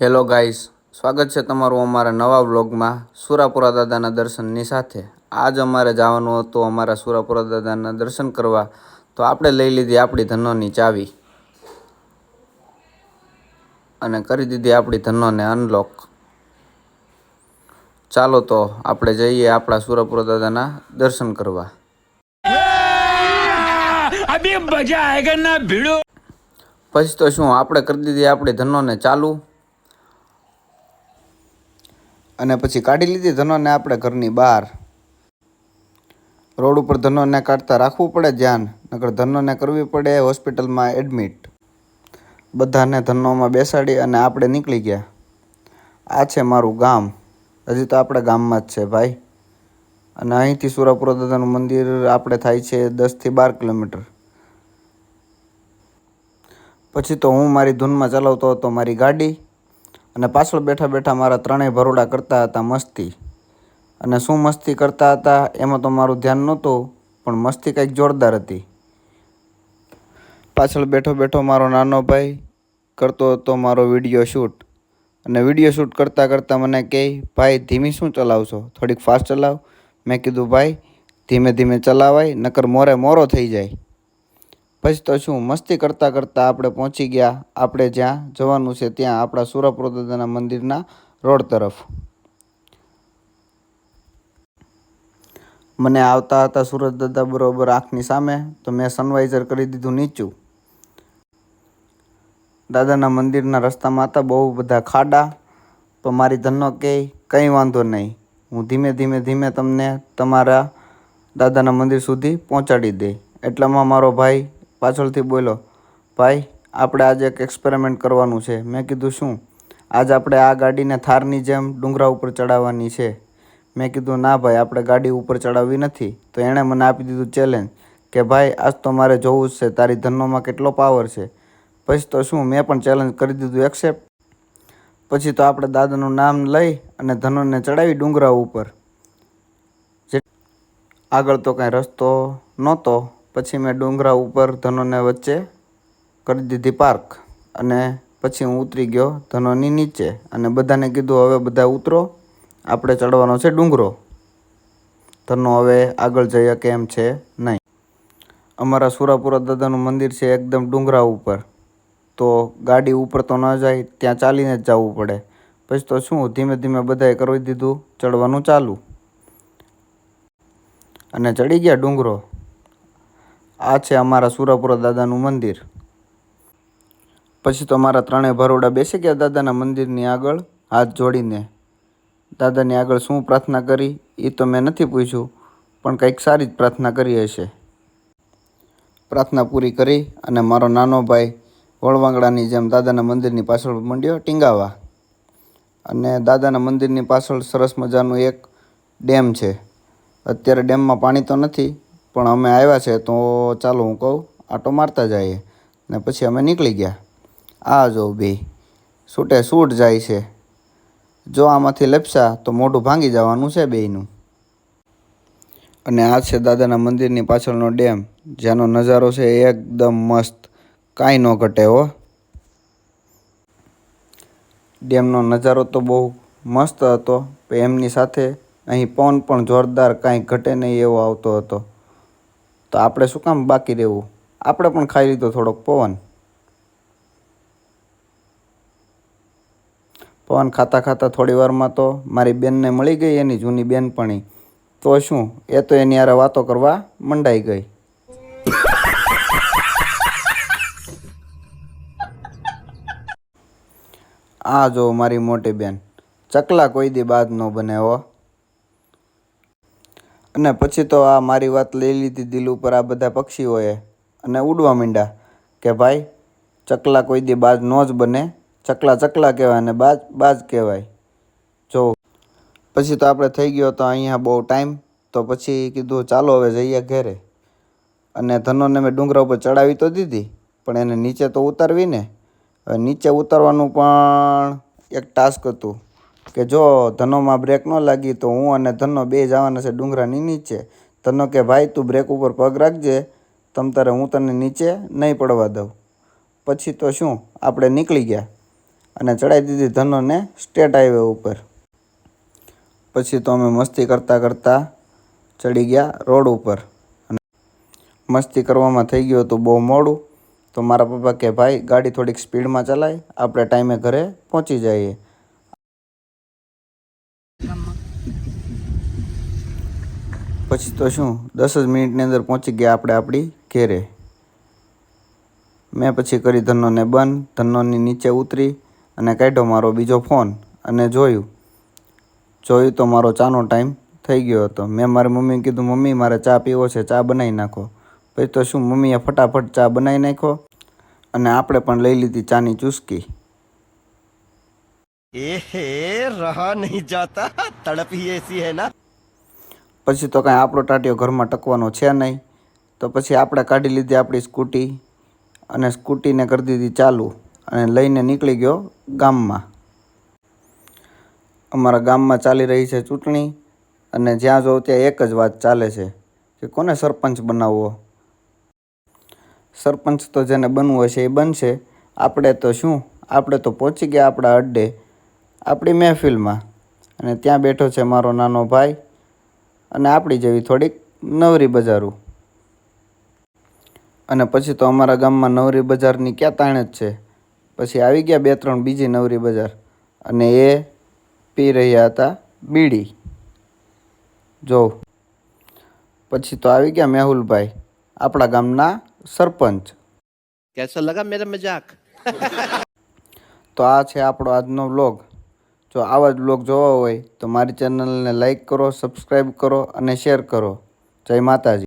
Hello guys સ્વાગત છે તમારું અમારા નવા વ્લોગમાં સુરાપુરા દાદાના દર્શનની સાથે. આજ અમારે જવાનું હતું અમારા સુરાપુરા દાદાના દર્શન કરવા તો આપણે લઈ લીધી આપણી ધનોની ચાવી. અને કરી દીધી આપણી ધનોને અનલોક. ચાલો તો આપણે જઈએ આપણા સુરાપુરા દાદાના દર્શન કરવા. પછી તો શું આપણે કરી દીધી આપણી ધનોને ચાલુ. અને પછી કાઢી લીધી ધનોને આપણે ઘરની બહાર. રોડ ઉપર ધનોને કાઢતા રાખવું પડે ધ્યાન, નકર ધનોને કરવી પડે હોસ્પિટલમાં એડમિટ. બધાને ધનોમાં બેસાડી અને આપણે નીકળી ગયા. આ છે મારું ગામ. હજી તો આપણે ગામમાં જ છે ભાઈ. અને અહીંથી સુરાપુરા દાદાનું મંદિર આપણે થાય છે દસથી બાર કિલોમીટર. પછી તો હું મારી ધૂનમાં ચલાવતો હતો મારી ગાડી. અને પાછળ બેઠા બેઠા મારા ત્રણેય ભરોડા કરતા હતા મસ્તી. અને શું મસ્તી કરતા હતા એમાં તો મારું ધ્યાન નહોતું, પણ મસ્તી કંઈક જોરદાર હતી. પાછળ બેઠો બેઠો મારો નાનો ભાઈ કરતો હતો મારો વીડિયો શૂટ. અને વીડિયો શૂટ કરતાં કરતાં મને કહે, ભાઈ, ધીમી શું ચલાવશો? થોડીક ફાસ્ટ ચલાવ. મેં કીધું, ભાઈ, ધીમે ધીમે ચલાવાય, નકર મોરે મોરો થઈ જાય. પછી તો શું, મસ્તી કરતાં કરતાં આપણે પહોંચી ગયા. આપણે જ્યાં જવાનું છે ત્યાં આપણા સુરપુર દાદાના મંદિરના રોડ તરફ. મને આવતા હતા સુરત દાદા બરોબર આંખની સામે, તો મેં સનવાઇઝર કરી દીધું નીચું. દાદાના મંદિરના રસ્તામાં હતા બહુ બધા ખાડા, તો મારી ધનનો કે, કંઈ વાંધો નહીં. હું ધીમે ધીમે ધીમે તમને તમારા દાદાના મંદિર સુધી પહોંચાડી દે. એટલામાં મારો ભાઈ પાછળથી બોલ્યો ભાઈ, આપણે આજે એક એક્સપેરિમેન્ટ કરવાનું છે. મેં કીધું, શું? આજ આપણે આ ગાડીને થારની જેમ ડુંગરા ઉપર ચડાવવાની છે. મેં કીધું, ના ભાઈ, આપણે ગાડી ઉપર ચડાવવી નથી. તો એણે મને આપી દીધું ચેલેન્જ કે, ભાઈ, આજ તો મારે જોવું જ છે. તારી ધનોમાં કેટલો પાવર છે. પછી તો શું, મેં પણ ચેલેન્જ કરી દીધું એક્સેપ્ટ પછી તો આપણે દાદાનું નામ લઈ અને ધનોને ચડાવી ડુંગરા ઉપર. આગળ તો કાંઈ રસ્તો નહોતો. પછી મેં ડુંગરા ઉપર ધનોને વચ્ચે કરી દીધી પાર્ક. અને પછી હું ઉતરી ગયો ધનોની નીચે. અને બધાને કીધું, હવે બધા ઉતરો. આપણે ચડવાનો છે ડુંગરો. ધનો હવે આગળ જઈ શકે એમ છે નહીં. અમારા સુરાપુરા દાદાનું મંદિર છે એકદમ ડુંગરા ઉપર. તો ગાડી ઉપર તો ન જાય, ત્યાં ચાલીને જ જવું પડે. પછી તો શું, ધીમે ધીમે બધાએ કરી દીધું, ચડવાનું ચાલુ. અને ચડી ગયા ડુંગરો. આ છે અમારા સુરાપુરા દાદાનું મંદિર. પછી તો મારા ત્રણેય ભરોડા બેસી ગયા દાદાના મંદિરની આગળ, હાથ જોડીને. દાદાની આગળ શું પ્રાર્થના કરી એ તો મેં નથી પૂછ્યું, પણ કંઈક સારી જ પ્રાર્થના કરી હશે. પ્રાર્થના પૂરી કરી અને મારો નાનો ભાઈ વળવાંગડાની જેમ દાદાના મંદિરની પાછળ મંડ્યો ટીંગાવા. અને દાદાના મંદિરની પાછળ સરસ મજાનું એક ડેમ છે. અત્યારે ડેમમાં પાણી તો નથી પણ અમે આવ્યા છે તો ચાલો હું કહું, આટો મારતા જઈએ. ને પછી અમે નીકળી ગયા. આ જો બે, છૂટે છૂટ જાય છે. જો આમાંથી લપસા તો મોઢું ભાંગી જવાનું છે બેયનું. અને આ છે દાદાના મંદિરની પાછળનો ડેમ, જેનો નજારો છે એકદમ મસ્ત. કાંઈ ન ઘટે હો. ડેમનો નજારો તો બહુ મસ્ત હતો એમની સાથે અહીં પવન પણ જોરદાર કાંઈ ઘટે નહીં એવો આવતો હતો. તો આપણે શું કામ બાકી રહેવું? આપણે પણ ખાઈ લીધો થોડોક પવન. પવન ખાતા ખાતા થોડી વારમાં તો મારી બેનને મળી ગઈ, એની જૂની બેનપણી. તો શું, એ તો એની હારે વાતો કરવા મંડાઈ ગઈ. આ જો મારી મોટી બેન, ચકલા કોઈ દી બાદ ન બને હો. અને પછી તો આ મારી વાત લઈ લીધી દિલ ઉપર આ બધા પક્ષીઓએ. અને ઉડવા માંડ્યા કે ભાઈ, ચકલા કોઈ દી બાજ ન જ બને. ચકલા ચકલા કહેવાય અને બાજ બાજ કહેવાય. જો. પછી તો આપણે થઈ ગયો તો અહીંયા બહુ ટાઈમ. તો પછી કીધું ચાલો હવે જઈએ ઘરે. અને ધનોને મેં ડુંગરા ઉપર ચડાવી તો દીધી, પણ એને નીચે તો ઉતારવી ને. હવે નીચે ઉતારવાનું પણ એક ટાસ્ક હતું. કે જો ધનોમાં બ્રેક ન લાગી તો હું અને ધનો બે જવાના છે ડુંગરાની નીચે. ધનો કે, ભાઈ, તું બ્રેક ઉપર પગ રાખજે, તમ તારે હું તને નીચે નહીં પડવા દઉં. પછી તો શું? આપણે નીકળી ગયા અને ચડાવી દીધી ધનોને સ્ટેટ હાઈવે ઉપર. પછી તો અમે મસ્તી કરતાં કરતાં ચડી ગયા રોડ ઉપર. અને મસ્તી કરવામાં થઈ ગયું હતું બહુ મોડું. તો મારા પપ્પા કે, ભાઈ, ગાડી થોડીક સ્પીડમાં ચલાય, આપણે ટાઈમે ઘરે પહોંચી જઈએ. પછી તો શું, દસ જ મિનિટની અંદર પહોંચી ગયા આપણે આપણી ઘેરે. મેં પછી કરી ધનોને બંધ, ધનોની નીચે ઉતરી અને કાઢ્યો મારો બીજો ફોન અને જોયું. જોયું તો મારો ચાનો ટાઈમ થઈ ગયો હતો. મેં મારી મમ્મી કીધું, મમ્મી, મારે ચા પીવો છે, ચા બનાવી નાખો. પછી તો શું, મમ્મીએ ફટાફટ ચા બનાવી નાખો અને આપણે પણ લઈ લીધી ચાની ચુસ્કી. એ રહા નહીં જાતા, તડપી એસી હે ના. પછી તો કાંઈ આપણો ટાટિયો ઘરમાં ટકવાનો છે નહીં. તો પછી આપણે કાઢી લીધી આપણી સ્કૂટી અને સ્કૂટીને કરી દીધી ચાલુ અને લઈને નીકળી ગયો ગામમાં. અમારા ગામમાં ચાલી રહી છે ચૂંટણી અને જ્યાં જોઉં ત્યાં એક જ વાત ચાલે છે કે કોને સરપંચ બનાવવો? સરપંચ તો જેને બનવું હશે એ બનશે. આપણે તો શું? આપણે તો પહોંચી ગયા આપણા અડ્ડે. આપણી મહેફિલમાં. અને ત્યાં બેઠો છે મારો નાનો ભાઈ. અને આપણી જેવી થોડીક નવરી બજારો. અને પછી તો અમારા ગામમાં નવરી બજારની ક્યાં તાણ જ છે. પછી આવી ગયા બે ત્રણ બીજી નવરી બજાર અને એ પી રહ્યા હતા બીડી. જો પછી તો આવી ગયા મેહુલભાઈ આપણા ગામના સરપંચ. કેસો લગા મેરા મજાક? તો આ છે આપણો આજનો વ્લોગ. જો આવા જ બ્લોગ જોવા હોય તો મારી ચેનલને લાઇક કરો, સબસ્ક્રાઈબ કરો અને શેર કરો. જય માતાજી.